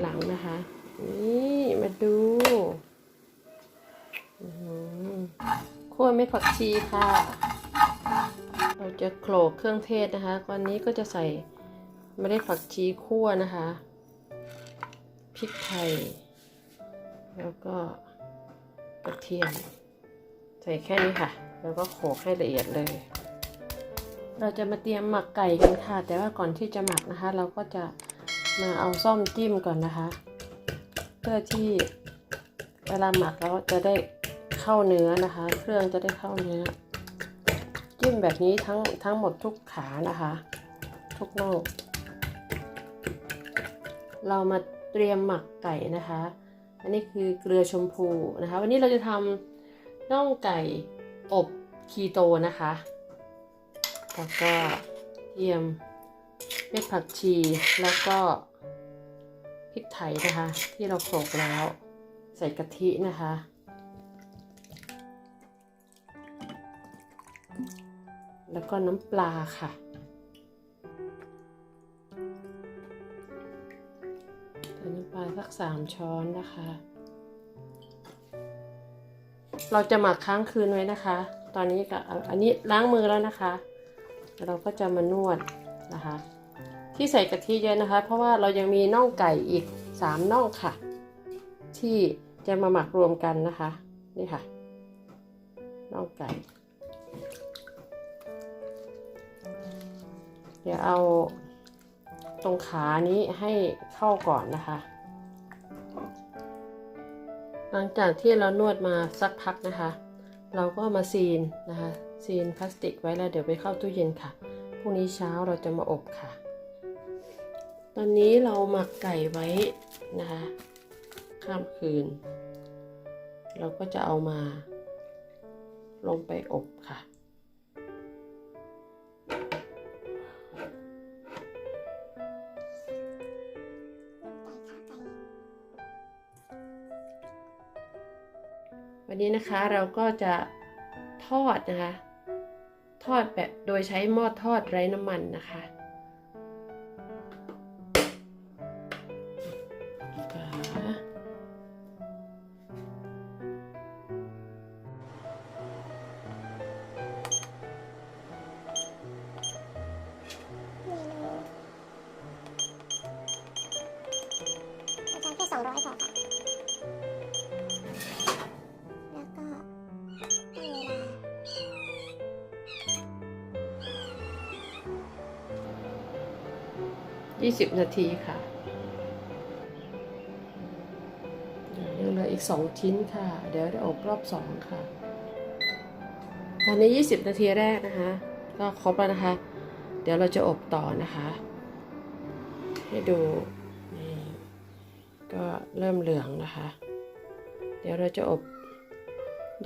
หลังนะคะ นี่มาดูอื้อหือคั่วเม็ดผักชีค่ะ เราจะโขลกเครื่องเทศนะคะตอนนี้ก็จะใส่เมล็ดผักชีคั่วนะคะ พริกไทย แล้วก็กระเทียม ใส่แค่นี้ค่ะ แล้วก็โขลกให้ละเอียดเลย เราจะมาเตรียมหมักไก่กันค่ะ แต่ว่าก่อนที่จะหมักนะคะ เราก็จะ มาเอาซ่อมจิ้มก่อนนะคะ เพื่อที่เวลาหมักแล้วจะได้เข้าเนื้อนะคะ เครื่องจะได้เข้าเนื้อ จิ้มแบบนี้ทั้งทั้งหมดทุกขานะคะ ทุกน่องเรามาเตรียมหมักไก่นะคะ อันนี้คือเกลือชมพูนะคะ วันนี้เราจะทำน่องไก่อบคีโตนะคะแล้วก็เทียม เม็ดผักชีแล้วก็พริกไทยนะคะ ที่เราโขลกแล้ว ใส่กะทินะคะ แล้วก็น้ำปลาค่ะใส่น้ำปลาสักสามช้อนนะคะ เราจะหมักค้างคืนไว้นะคะ ตอนนี้ก็อันนี้ล้างมือแล้วนะคะ เราก็จะมานวด นะคะ ที่ใส่กะทิเยอะนะคะ เพราะว่าเรายังมีน่องไก่อีกสามน่องค่ะ ที่จะมาหมักรวมกันนะคะนี่ค่ะน่องไก่ เดี๋ยวเอาตรงขานี้ให้เข้าก่อนนะคะ หลังจากที่เรานวดมาสักพักนะคะ เราก็มาซีนนะคะซีนพลาสติกไว้แล้วเดี๋ยวไปเข้าตู้เย็นค่ะ รุ่งนี้เช้าเราจะมาอบค่ะ ตอนนี้เราหมักไก่ไว้นะคะข้ามคืน เราก็จะเอามา ลงไปอบค่ะวันนี้นะคะเราก็จะทอดนะคะ ทอดแบบโดยใช้หม้อทอดไร้น้ำมันนะคะฝาอาแค่สองร้อยค่ะ 20นาทีค่ะยังเหลืออีก2ชิ้นค่ะ เดี๋ยวจะอบรอบ2ค่ะ ตอนนี้20นาทีแรกนะคะ ก็ครบแล้วนะคะ เดี๋ยวเราจะอบต่อนะคะ ให้ดูนี่ก็เริ่มเหลืองนะคะ เดี๋ยวเราจะอบ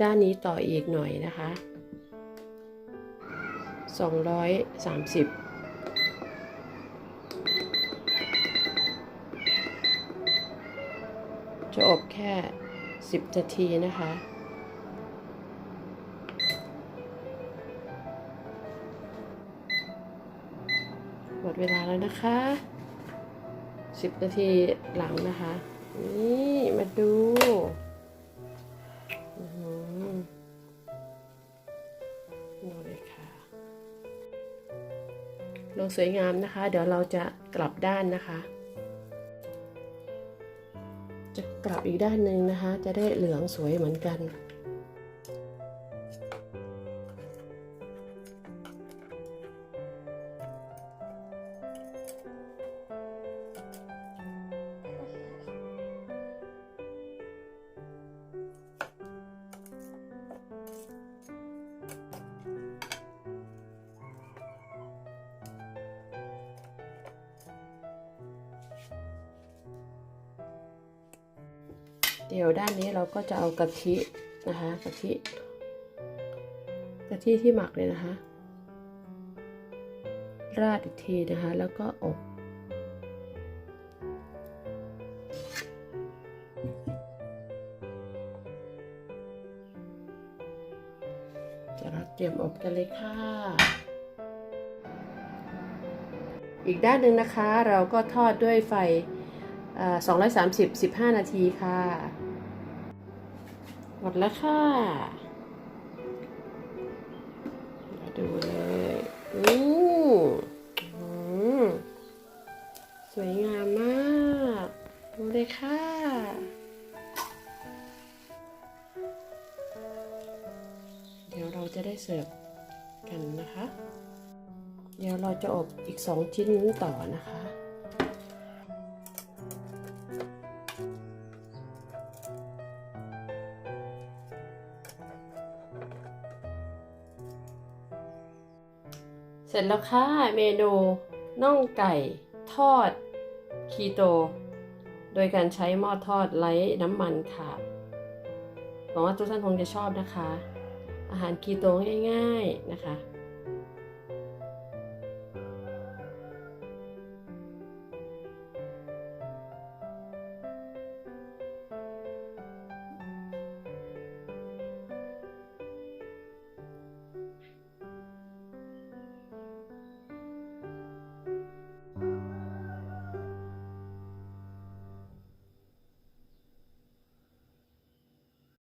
ด้านนี้ต่ออีกหน่อยนะคะ 230 จะอบแค่ 10นาทีนะคะ หมดเวลาแล้วนะคะ 10 นาทีหลังนะคะ นี่มาดูอื้อหือดูเลยค่ะลงสวยงามนะคะ เดี๋ยวเราจะกลับด้านนะคะ จะกลับอีกด้านหนึ่งนะคะ จะได้เหลืองสวยเหมือนกัน เดี๋ยวด้านนี้เราก็จะเอากะทินะคะกะทิกะทิที่หมักเลยนะคะ ราดอีกทีนะคะ แล้วก็อบจะเราเตรียมอบกันเลยค่ะ อีกด้านหนึ่งนะคะ เราก็ทอดด้วยไฟ อ่า230 15นาทีค่ะ หมดแล้วค่ะมาดูเลยอู้อืมสวยงามมากดูเลยค่ะ เดี๋ยวเราจะได้เสิร์ฟกันนะคะ เดี๋ยวเราจะอบอีกสองชิ้นนี้ต่อนะคะ เสร็จแล้วค่ะเมนูน่องไก่ทอดคีโต โดยการใช้หม้อทอดไร้น้ำมันค่ะ หวังว่าทุกท่านคงจะชอบนะคะ อาหารคีโตง่าย ๆนะคะ